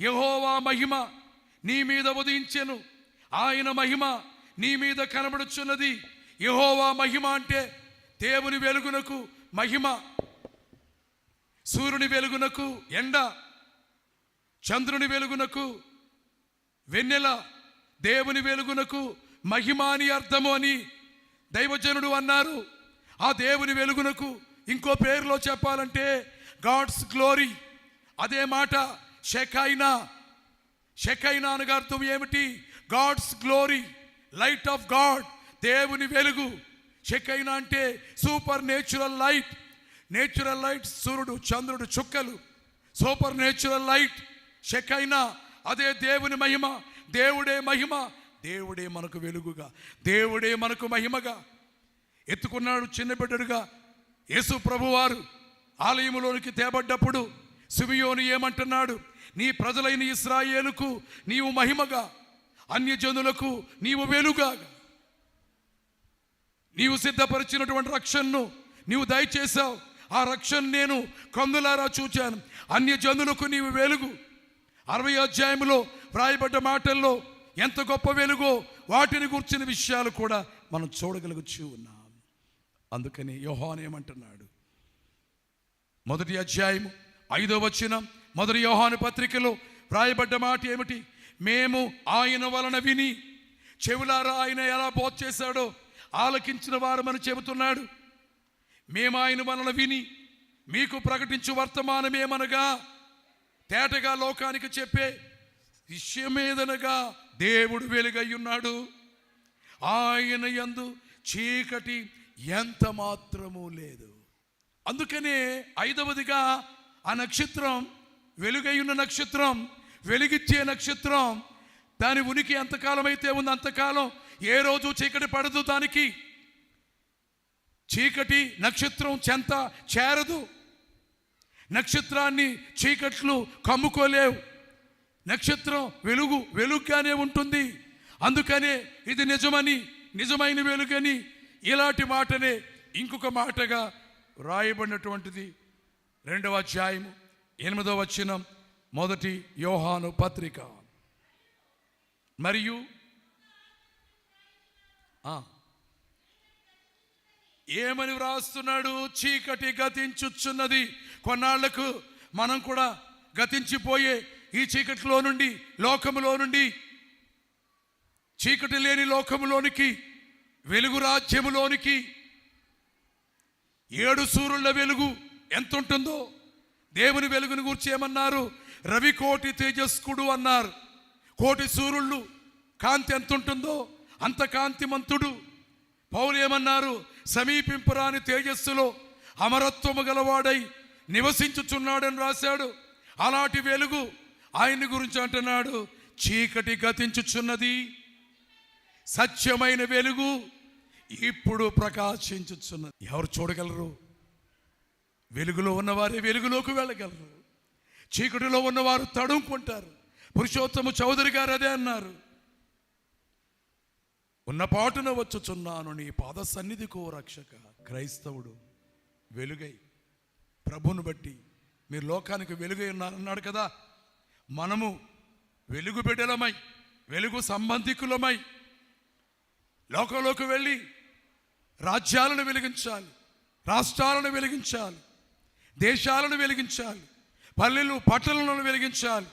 యహోవా మహిమ నీ మీద ఉదయించెను. ఆయన మహిమ నీ మీద కనబడుచున్నది. యహోవా మహిమ అంటే దేవుని వెలుగునకు మహిమ. సూర్యుని వెలుగునకు ఎండ. చంద్రుని వెలుగునకు వెన్నెల. దేవుని వెలుగునకు మహిమ అని అర్థము అని దైవజనుడు అన్నారు. ఆ దేవుని వెలుగునకు ఇంకో పేరులో చెప్పాలంటే గాడ్స్ గ్లోరీ. అదే మాట షెకైనా షెకైనా అనగా అర్థం ఏమిటి? God's glory light of God దేవుని వెలుగు. షెకైనా అంటే super natural light. Natural light సూర్యుడు చంద్రుడు చుక్కలు. Super natural light. షెకైనా అదే దేవుని మహిమ. దేవుడే మహిమ. దేవుడే మనకు వెలుగుగా. దేవుడే మనకు మహిమగా. ఎత్తుకున్నాడు చిన్న బిడ్డడుగా. యేసు ప్రభువారు ఆలయములోనికి తేబడ్డప్పుడు సిమియోను ఏమంటున్నాడు? నీ ప్రజలైన ఇస్రాయేలుకు నీవు మహిమగా అన్యజనులకు నీవు వెలుగా నీవు సిద్ధపరిచినటువంటి రక్షణను నీవు దయచేశావు. ఆ రక్షణ నేను కందులారా చూచాను. అన్యజనులకు నీవు వెలుగు. అరవై అధ్యాయంలో వ్రాయబడ్డ మాటల్లో ఎంత గొప్ప వెలుగో వాటిని గుర్చిన విషయాలు కూడా మనం చూడగలుగుచూ ఉన్నాం. అందుకని యోహాన్ ఏమంటున్నాడు? మొదటి అధ్యాయము ఐదో వచనం మొదటి యోహాను పత్రికలో వ్రాయబడ్డ మాట ఏమిటి? మేము ఆయన వలన విని చెవులారా ఆయన ఎలా బోధ చేశాడో ఆలకించిన వారమని చెబుతున్నాడు. మేము ఆయన వలన విని మీకు ప్రకటించు వర్తమానమేమనగా తేటగా లోకానికి చెప్పే విషయమేదనగా? దేవుడు వెలుగయ్యున్నాడు. ఆయన యందు చీకటి ఎంత మాత్రము లేదు. అందుకనే ఐదవదిగా ఆ నక్షత్రం వెలుగైన నక్షత్రం వెలిగిచ్చే నక్షత్రం. దాని ఉనికి ఎంతకాలం అయితే ఉంది అంతకాలం ఏ రోజు చీకటి పడదు దానికి. చీకటి నక్షత్రం చెంత చేరదు. నక్షత్రాన్ని చీకట్లు కమ్ముకోలేవు. నక్షత్రం వెలుగు వెలుగుగానే ఉంటుంది. అందుకనే ఇది నిజమని నిజమైన వెలుగని ఇలాంటి మాటనే ఇంకొక మాటగా రాయబడినటువంటిది రెండవ అధ్యాయము. ఎనిమిదో వచ్చిన మొదటి యోహాను పత్రిక. మరియు ఏమని వ్రాస్తున్నాడు? చీకటి గతించుచున్నది. కొన్నాళ్ళకు మనం కూడా గతించిపోయే ఈ చీకటిలో నుండి లోకములో నుండి చీకటి లేని లోకములోనికి వెలుగు రాజ్యములోనికి ఏడు సూర్యుల వెలుగు ఎంత ఉంటుందో దేవుని వెలుగుని గురించి ఏమన్నారు? రవి కోటి తేజస్కుడు అన్నారు. కోటి సూర్యుళ్ళు కాంతి ఎంత ఉంటుందో అంత కాంతిమంతుడు. పౌలు ఏమన్నారు? సమీపింపరాని తేజస్సులో అమరత్వము గలవాడై నివసించుచున్నాడని రాశాడు. అలాంటి వెలుగు ఆయన్ని గురించి అంటున్నాడు. చీకటి గతించుచున్నది. సత్యమైన వెలుగు ఇప్పుడు ప్రకాశించుచున్నది. ఎవరు చూడగలరు? వెలుగులో ఉన్నవారే వెలుగులోకి వెళ్ళగలరు. చీకటిలో ఉన్నవారు తడుముకుంటారు. పురుషోత్తమ చౌదరి గారు అదే అన్నారు. ఉన్న పాటున వచ్చుచున్నాను నీ పాద సన్నిధికో రక్షక క్రైస్తవుడు. వెలుగై ప్రభును బట్టి మీరు లోకానికి వెలుగై ఉన్నారన్నాడు కదా. మనము వెలుగు బిడ్డలమై వెలుగు సంబంధికులమై లోకంలోకి వెళ్ళి రాజ్యాలను వెలిగించాలి రాష్ట్రాలను వెలిగించాలి దేశాలను వెలిగించాలి. పల్లెలు పట్టణాలను వెలిగించాలి.